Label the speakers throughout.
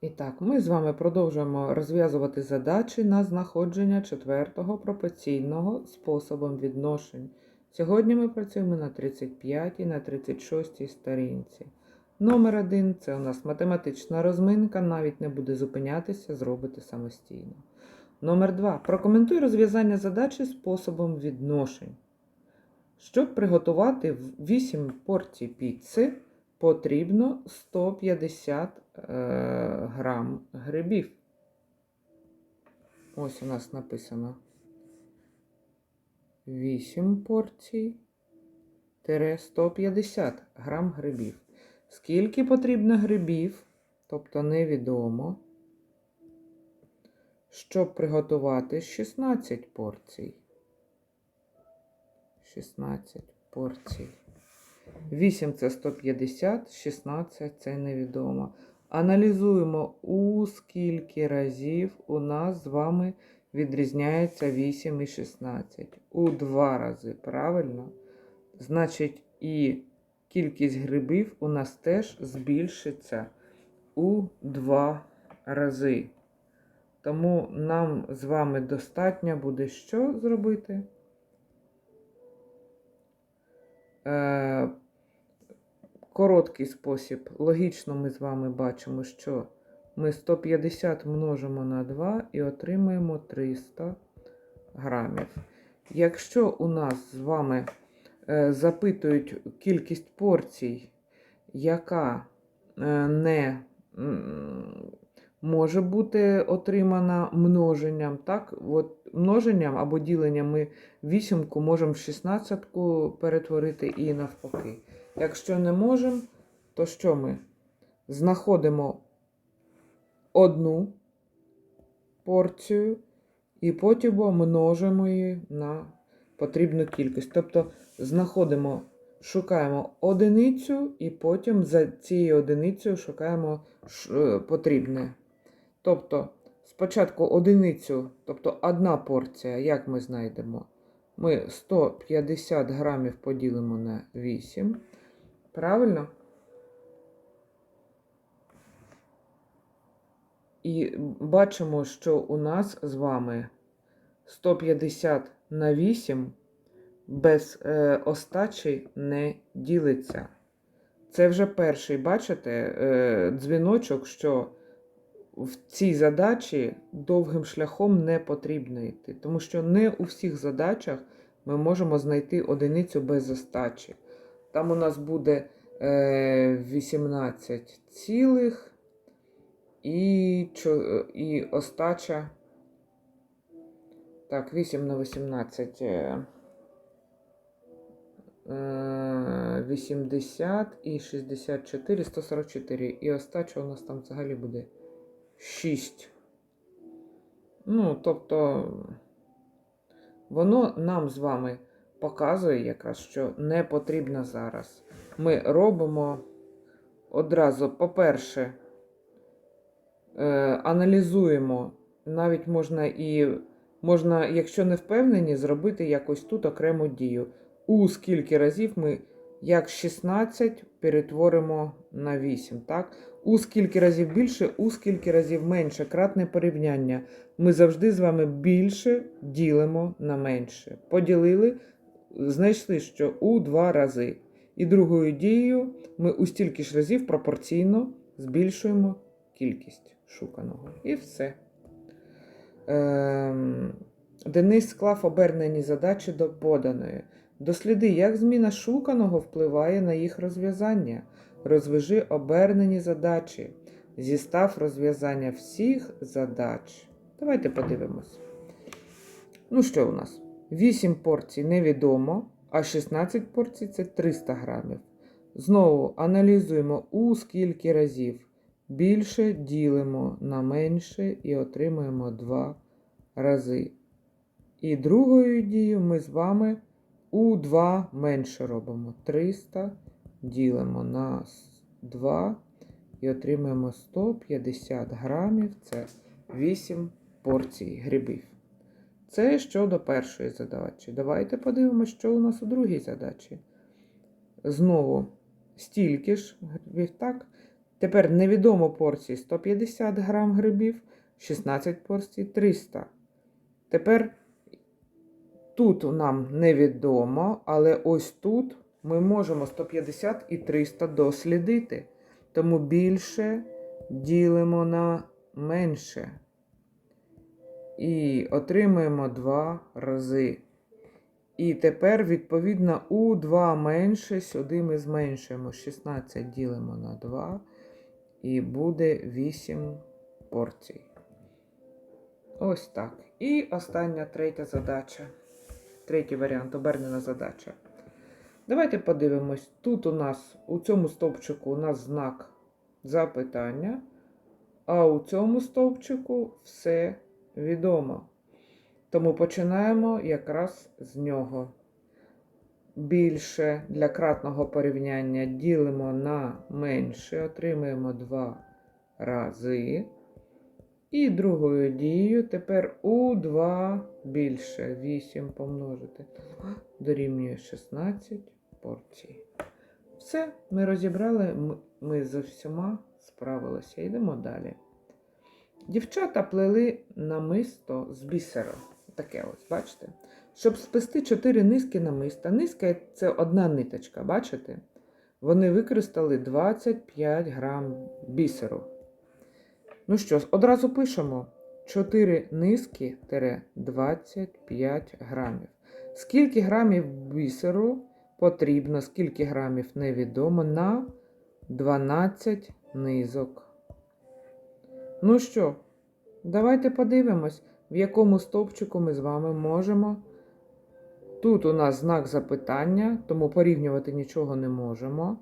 Speaker 1: І так, ми з вами продовжуємо розв'язувати задачі на знаходження четвертого пропорційного способом відношень. Сьогодні ми працюємо на 35 і на 36 сторінці. Номер один це у нас математична розминка, навіть не буде зупинятися, зробити самостійно. Номер два. Прокоментуй розв'язання задачі способом відношень. Щоб приготувати 8 порцій піци, потрібно 150 е, грам грибів. Ось у нас написано 8 порцій тире 150 грам грибів. Скільки потрібно грибів, тобто невідомо, щоб приготувати 16 порцій. 16 порцій. 8 це 150, 16 це невідомо. Аналізуємо, у скільки разів у нас з вами відрізняється 8 і 16. У два рази, правильно? Значить, і кількість грибів у нас теж збільшиться у два рази. Тому нам з вами достатньо буде що зробити? Е, короткий спосіб. Логічно ми з вами бачимо, що ми 150 множимо на 2 і отримаємо 300 грамів. Якщо у нас з вами е, запитують кількість порцій, яка е, не може бути отримана множенням, так? От множенням або діленням ми вісімку можемо в 16 перетворити і навпаки. Якщо не можемо, то що ми? Знаходимо одну порцію і потім множимо її на потрібну кількість. Тобто знаходимо, шукаємо одиницю і потім за цією одиницею шукаємо е, потрібне. Тобто спочатку одиницю, тобто одна порція, як ми знайдемо? Ми 150 грамів поділимо на 8. Правильно? І бачимо, що у нас з вами 150 на 8 без е, остачі не ділиться. Це вже перший, бачите, е, дзвіночок, що в цій задачі довгим шляхом не потрібно йти, тому що не у всіх задачах ми можемо знайти одиницю без остачі. Там у нас буде е, 18 цілих і, і остача. Так, 8 на 18. е, е, 80 і 64, 144. І остача у нас там взагалі буде 6. Ну, тобто, воно нам з вами показує якраз, що не потрібно зараз. Ми робимо одразу, по-перше, е, аналізуємо, навіть можна і, можна, якщо не впевнені, зробити якось тут окрему дію. У скільки разів ми як 16 перетворимо на 8, так? У скільки разів більше, у скільки разів менше. Кратне порівняння. Ми завжди з вами більше ділимо на менше. Поділили, знайшли, що у два рази. І другою дією ми у стільки ж разів пропорційно збільшуємо кількість шуканого. І все. Ем, Денис склав обернені задачі до поданої. Досліди, як зміна шуканого впливає на їх розв'язання. Розв'яжи обернені задачі. Зістав розв'язання всіх задач. Давайте подивимось. Ну що у нас? 8 порцій невідомо, а 16 порцій це 300 грамів. Знову аналізуємо у скільки разів. Більше ділимо на менше і отримуємо 2 рази. І другою дією ми з вами у 2 менше робимо. 300 ділимо на 2 і отримаємо 150 грамів. Це 8 порцій грибів. Це щодо першої задачі. Давайте подивимося, що у нас у другій задачі. Знову стільки ж грибів, так? Тепер невідомо порції 150 грам грибів, 16 порцій 300. Тепер тут нам невідомо, але ось тут ми можемо 150 і 300 дослідити. Тому більше ділимо на менше. І отримуємо 2 рази. І тепер, відповідно, у 2 менше, сюди ми зменшуємо 16 ділимо на 2, і буде 8 порцій. Ось так. І остання третя задача. Третій варіант обернена задача. Давайте подивимось. Тут у нас у цьому стовпчику у нас знак запитання, а у цьому стовпчику все відомо. Тому починаємо якраз з нього. Більше для кратного порівняння ділимо на менше, отримуємо 2 рази. І другою дією тепер у 2 більше. 8 помножити дорівнює 16 порцій. Все, ми розібрали, ми- ми з всіма справилися. Йдемо далі. Дівчата плели намисто з бісеру. Таке ось, бачите? Щоб сплести 4 низки намиста. Низка це одна ниточка, бачите? Вони використали 25 грам бісеру. Ну що одразу пишемо 4 низки тире 25 грамів. Скільки грамів бісеру потрібно, скільки грамів невідомо на 12 низок. Ну що, давайте подивимось, в якому стовпчику ми з вами можемо. Тут у нас знак запитання, тому порівнювати нічого не можемо.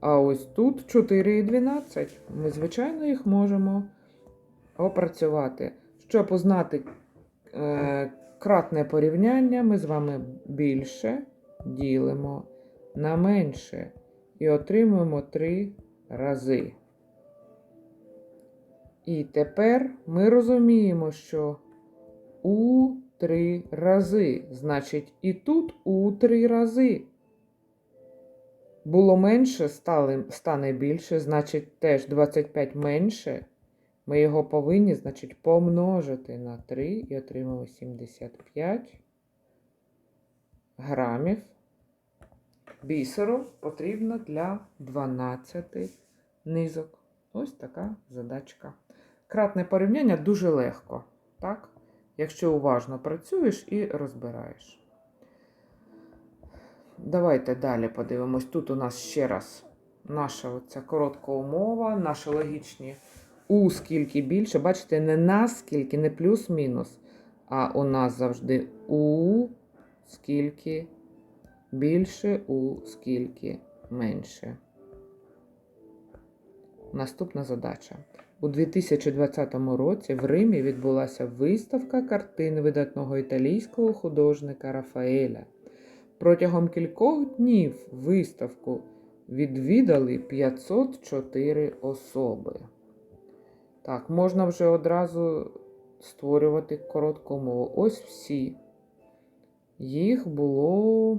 Speaker 1: А ось тут 4 і 12. Ми, звичайно, їх можемо опрацювати. Щоб узнати е, кратне порівняння, ми з вами більше ділимо на менше і отримуємо 3 рази. І тепер ми розуміємо, що у 3 рази. Значить, і тут у 3 рази. Було менше, стане більше, значить, теж 25 менше. Ми його повинні, значить, помножити на 3 і отримаємо 75 грамів бісеру потрібно для 12 низок. Ось така задачка. Кратне порівняння дуже легко, так? Якщо уважно працюєш і розбираєш. Давайте далі подивимось. Тут у нас ще раз наша оця коротка умова, наші логічні у скільки більше. Бачите, не на скільки, не плюс-мінус, а у нас завжди у скільки більше, у скільки менше. Наступна задача. У 2020 році в Римі відбулася виставка картин видатного італійського художника Рафаеля. Протягом кількох днів виставку відвідали 504 особи. Так, можна вже одразу створювати коротку мову. Ось всі. Їх було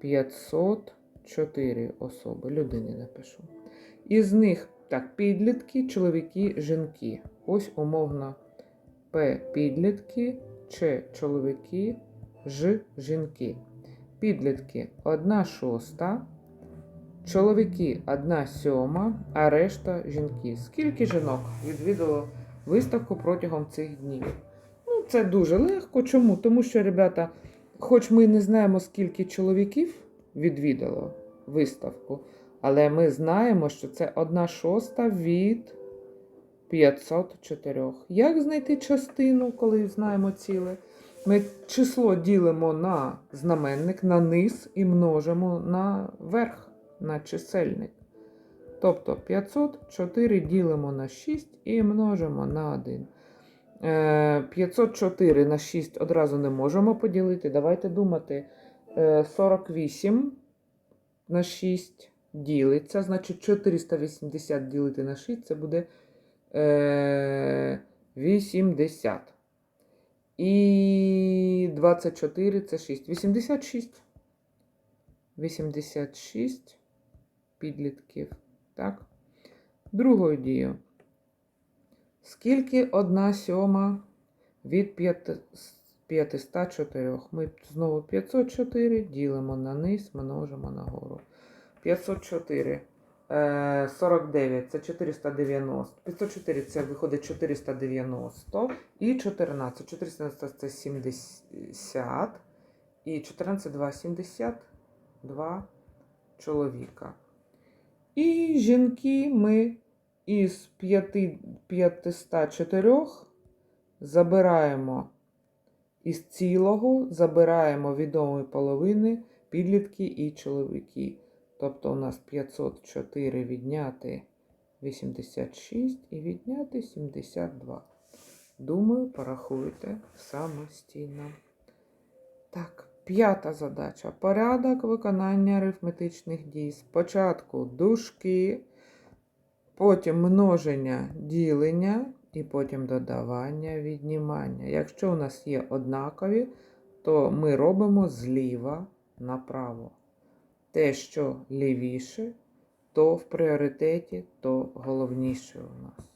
Speaker 1: 504 особи. Людини напишу. Із них так, підлітки, чоловіки, жінки. Ось умовно П підлітки, Ч чоловіки, Ж жінки. Підлітки 1 шоста, чоловіки 1 сьома, а решта жінки. Скільки жінок відвідало виставку протягом цих днів? Ну, це дуже легко. Чому? Тому що, ребята, хоч ми не знаємо, скільки чоловіків відвідало виставку, але ми знаємо, що це 1 шоста від 504. Як знайти частину, коли знаємо ціле? Ми число ділимо на знаменник, на низ і множимо на верх, на чисельник. Тобто 504 ділимо на 6 і множимо на 1. Е, 504 на 6 одразу не можемо поділити. Давайте думати. Е, 48 на 6 ділиться. Значить, 480 ділити на 6 це буде е, 80. І 24 це 6. 86. 86 підлітків. Так? Другою дією. Скільки одна сьома від 504? Ми знову 504 ділимо на низ, множимо на гору. 504. е, 49 це 490. 504 це виходить 490. І 14. 490 це 70. І 14, 2, 72 чоловіка. І жінки ми із 504 забираємо із цілого, забираємо відомі половини підлітки і чоловіки. Тобто у нас 504 відняти 86 і відняти 72. Думаю, порахуйте самостійно. Так, п'ята задача. Порядок виконання арифметичних дій. Спочатку дужки, потім множення ділення і потім додавання віднімання. Якщо у нас є однакові, то ми робимо зліва направо. Те, що лівіше, то в пріоритеті, то головніше у нас.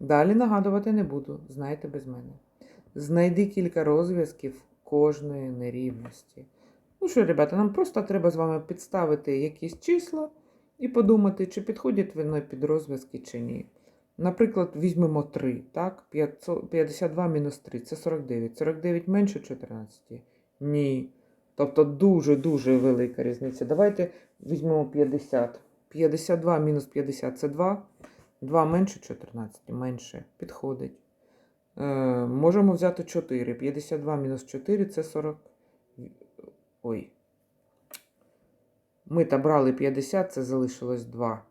Speaker 1: Далі нагадувати не буду, знайте без мене. Знайди кілька розв'язків кожної нерівності. Ну що, ребята, нам просто треба з вами підставити якісь числа і подумати, чи підходять вони під розв'язки чи ні. Наприклад, візьмемо 3, так? 52 мінус 3 це 49. 49 менше 14? Ні. Тобто дуже-дуже велика різниця. Давайте візьмемо 50. 52 мінус 50 це 2. 2 менше 14, менше. Підходить. Е, можемо взяти 4. 52 мінус 4 це 40. Ой. Ми та брали 50, це залишилось 2.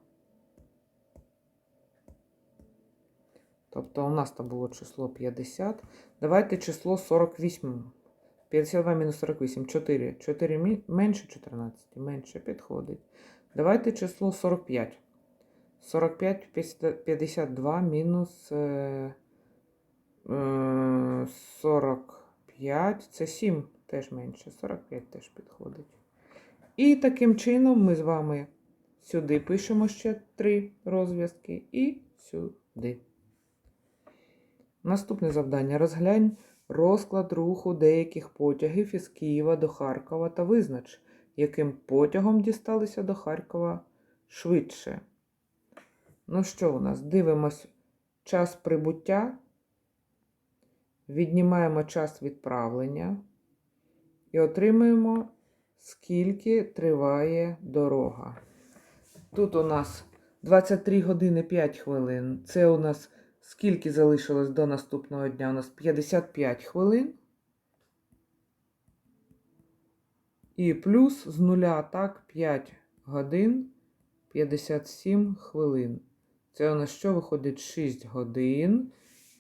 Speaker 1: Тобто у нас там було число 50. Давайте число 48. 52 мінус 48, 4. 4 мі- менше 14, менше підходить. Давайте число 45. 45, 52 мінус е, е, 45, це 7 теж менше, 45 теж підходить. І таким чином ми з вами сюди пишемо ще три розв'язки і сюди. Наступне завдання. Розглянь розклад руху деяких потягів із Києва до Харкова та визнач, яким потягом дісталися до Харкова швидше. Ну що у нас? Дивимось час прибуття, віднімаємо час відправлення і отримуємо, скільки триває дорога. Тут у нас 23 години 5 хвилин. Це у нас скільки залишилось до наступного дня? У нас 55 хвилин. І плюс з нуля, так, 5 годин 57 хвилин. Це у нас що виходить 6 годин.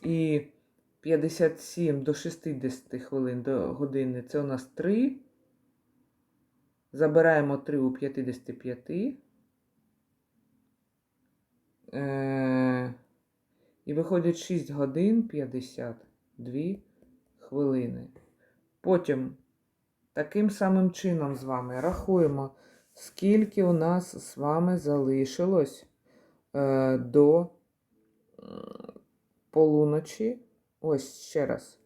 Speaker 1: І 57 до 60 хвилин до години це у нас 3. Забираємо 3 у 55. Е, і виходить 6 годин 52 хвилини. Потім таким самим чином з вами рахуємо, скільки у нас з вами залишилось е, до е, полуночі. Ось ще раз,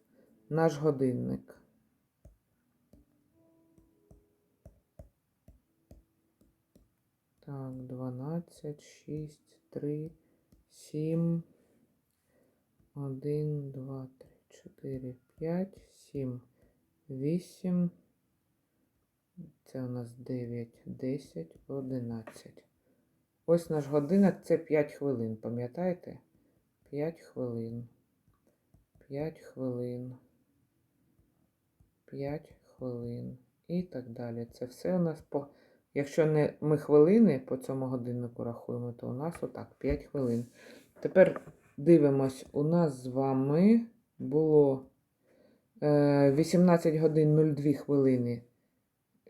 Speaker 1: наш годинник. Так, 12, 6, 3, 7, 1, 2, 3, 4, 5, 7, 8. Це у нас 9, 10, 11. Ось наш годинник це 5 хвилин, пам'ятаєте? 5 хвилин. 5 хвилин. 5 хвилин. І так далі. Це все у нас по. Якщо не ми хвилини по цьому годиннику рахуємо, то у нас отак 5 хвилин. Тепер дивимось, у нас з вами було е, 18 годин 02 хвилини.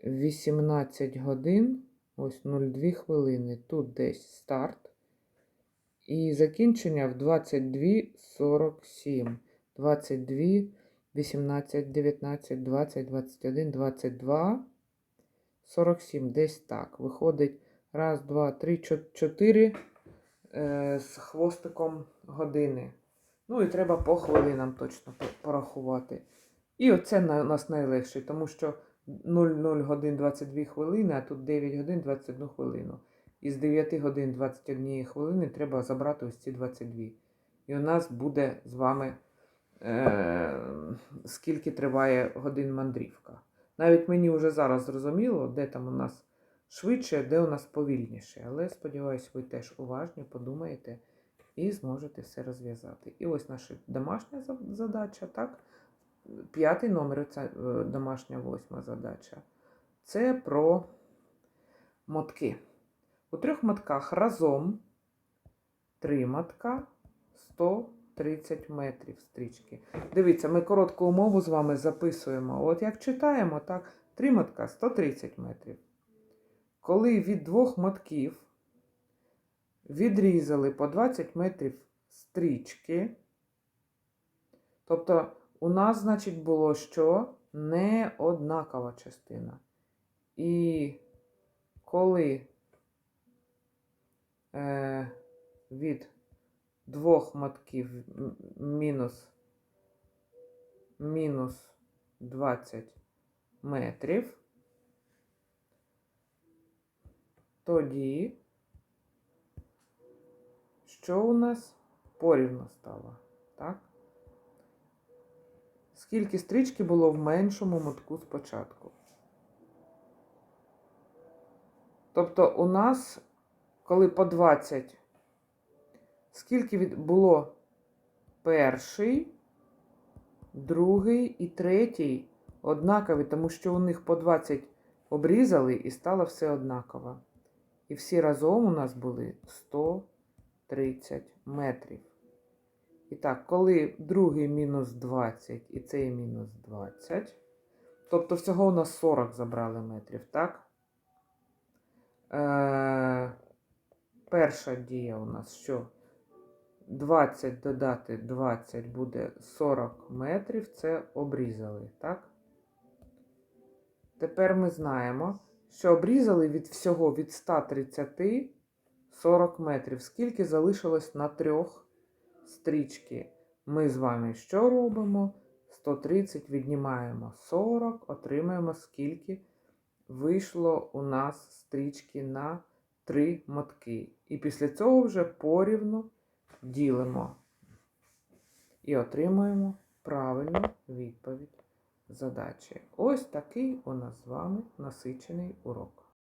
Speaker 1: 18 годин, ось 02 хвилини. Тут десь старт. І закінчення в 22.47. 22, 18, 19, 20, 21, 22. 47, десь так. Виходить Раз, два, три, чо- чотири е, з хвостиком години. Ну і треба по хвилинам точно порахувати. І оце на- нас найлегше, тому що 00 годин 22 хвилини, а тут 9 годин 21 хвилину. Із 9 годин 21 хвилини треба забрати ось ці 22. І у нас буде з вами е, скільки триває годин мандрівка. Навіть мені вже зараз зрозуміло, де там у нас швидше, де у нас повільніше. Але сподіваюся, ви теж уважні, подумаєте і зможете все розв'язати. І ось наша домашня задача, так? П'ятий номер, це е, домашня восьма задача. Це про мотки. У трьох мотках разом три мотка 130 метрів стрічки. Дивіться, ми коротку умову з вами записуємо. От як читаємо, так, три мотка 130 метрів. Коли від двох мотків відрізали по 20 метрів стрічки, тобто у нас, значить, було що не однакова частина. І коли е, від двох мотків мінус, мінус 20 метрів, тоді що у нас порівно стало, так? Скільки стрічки було в меншому мотку спочатку? Тобто у нас, коли по 20, скільки було перший, другий і третій однакові, тому що у них по 20 обрізали і стало все однаково. І всі разом у нас були 130 метрів. І так, коли другий мінус 20 і цей мінус 20, тобто всього у нас 40 забрали метрів, так? Е, перша дія у нас що? 20 додати 20 буде 40 метрів, це обрізали, так? Тепер ми знаємо, що обрізали від всього від 130 40 метрів. Скільки залишилось на трьох стрічки? Ми з вами що робимо? 130 віднімаємо 40, отримаємо скільки вийшло у нас стрічки на 3 мотки. І після цього вже порівну ділимо. І отримуємо правильну відповідь задачі. Ось такий у нас з вами насичений урок.